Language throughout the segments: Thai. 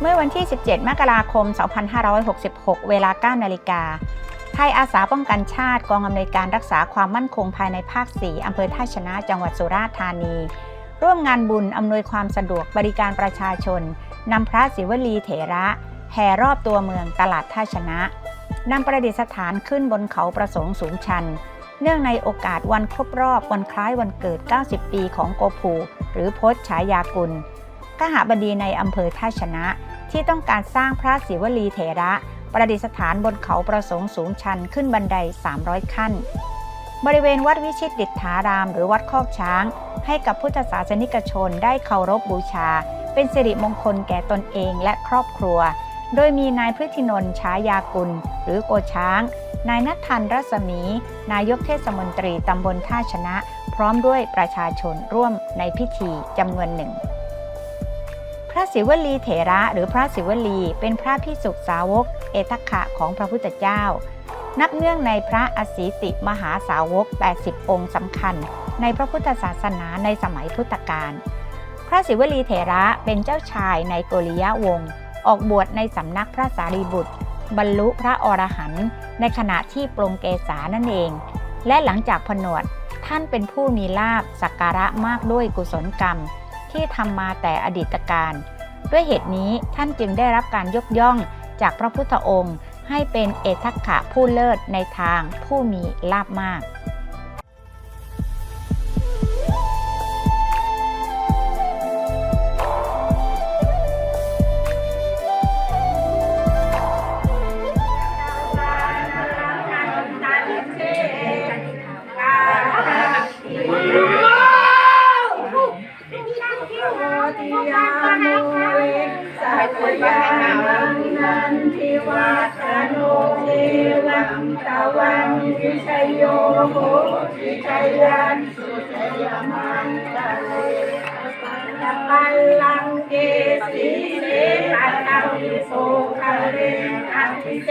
เมื่อวันที่ 17 มกราคม 2566 เวลา 9 นาฬิกาไทยอาสาป้องกันชาติกองอำนวยการรักษาความมั่นคงภายในภาค 4 อำเภอท่าชนะจังหวัดสุราษฎร์ธานี ร่วมงานบุญอำนวยความสะดวกบริการประชาชนนำพระศิวลีเถระแห่รอบตัวเมืองตลาดท่าชนะนำประดิษฐานขึ้นบนเขาประสงค์สูงชัน เนื่องในโอกาสวันครบรอบวันคล้ายวันเกิด 90 ปีของโกภู หรือพศฉายากุลกหบดีในอำเภอท่าชนะ ที่ต้องการสร้างพระศิวลีเถระ ประดิษฐานบนเขาประสงค์สูงชันขึ้นบันได 300 ขั้น บริเวณวัดวิชิตดิษฐาราม หรือวัดคอกช้าง ให้กับพุทธศาสนิกชนได้เคารพบูชา เป็นสิริมงคลแก่ตนเองและครอบครัว โดยมีนายพฤธินนท์ชายากุล หรือโกช้าง นายนัทธันรัศมี นายกเทศมนตรีตำบลท่าชนะ พร้อมด้วยประชาชนร่วมในพิธีจำนวนหนึ่ง ระศิวลีเถระหรือพระศิวลี เป็นพระพิสุสาวก เอตขะของพระพุทธเจ้า นับเนื่องในพระอสีติมหาสาวก 80 องค์สำคัญ ในพระพุทธศาสนาในสมัยพุทธกาลพระศิวลีเถระเป็นเจ้าชายในโกริยะวงศ์ออกบวชในสำนักพระสารีบุตร บรรลุพระอรหันต์ในขณะที่ปรงเกษานั่นเอง และหลังจากผนวดท่านเป็นผู้มีลาบสักการะมากด้วยกุศลกรรม ที่ทำมาแต่อดีตการ ด้วยเหตุนี้ท่านจึงได้รับการยกย่องจากพระพุทธองค์ ให้เป็นเอทัคขะผู้เลิศในทางผู้มีลาบมาก ติยาโมสัพยานันทิวัตโนเทวังตะวันวิชยโยโหวิชยันสุจยมันตะเลตะปัลลังเกสีเสตันตังวิโสคะเรอัติเส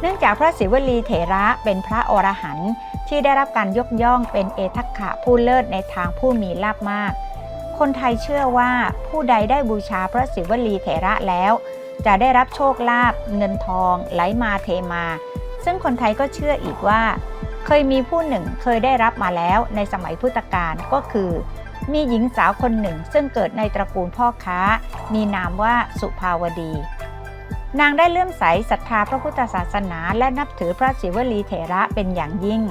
เนื่องจากพระศิวลีเถระเป็นพระอรหันต์ที่ได้รับการยกย่องเป็นเอทัคขะผู้เลิศในทางผู้มีลาภมาก คนไทยเชื่อว่าผู้ใดได้บูชาพระศิวลีเถระแล้ว จะได้รับโชคลาภเงินทอง ไหลมาเทมา ซึ่งคนไทยก็เชื่ออีกว่า เคยมีผู้หนึ่งเคยได้รับมาแล้วในสมัยพุทธกาลก็คือ มีหญิงสาวคนหนึ่งซึ่งเกิดในตระกูลพ่อค้า มีนามว่าสุภาวดี นางได้เลื่อมใสศรัทธาพระพุทธศาสนาและนับถือพระศิวลีเถระเป็นอย่างยิ่ง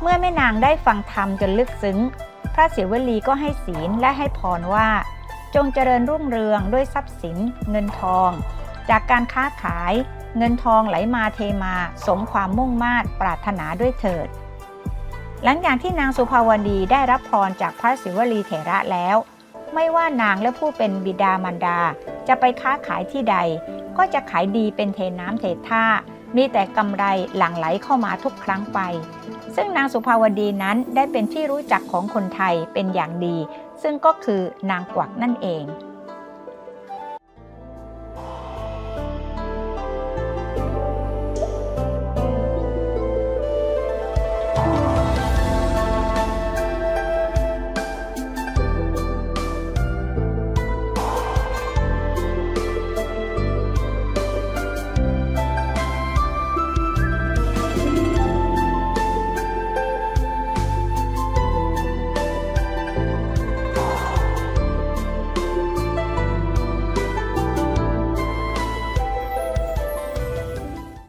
เมื่อแม่นางได้ฟังธรรมจนลึกซึ้ง พระศิวลีก็ให้ศีลและให้พรว่า จงเจริญรุ่งเรืองด้วยทรัพย์สิน เงินทอง จากการค้าขาย เงินทองไหลมาเทมา สมความมุ่งมา่ปรารถนาด้วยเถิด หลังจากที่นางสุภาวดีได้รับพรจากพระศิวลีเถระแล้ว ไม่ว่านางและผู้เป็นบิดามารดา จะไปค้าขายที่ใด ก็จะขายดีเป็นเทน้ำเทท่า มีแต่กำไรหลั่งไหลเข้ามาทุกครั้งไป ซึ่งนางสุภาวดีนั้นได้เป็นที่รู้จักของคนไทยเป็นอย่างดี ซึ่งก็คือนางกวักนั่นเอง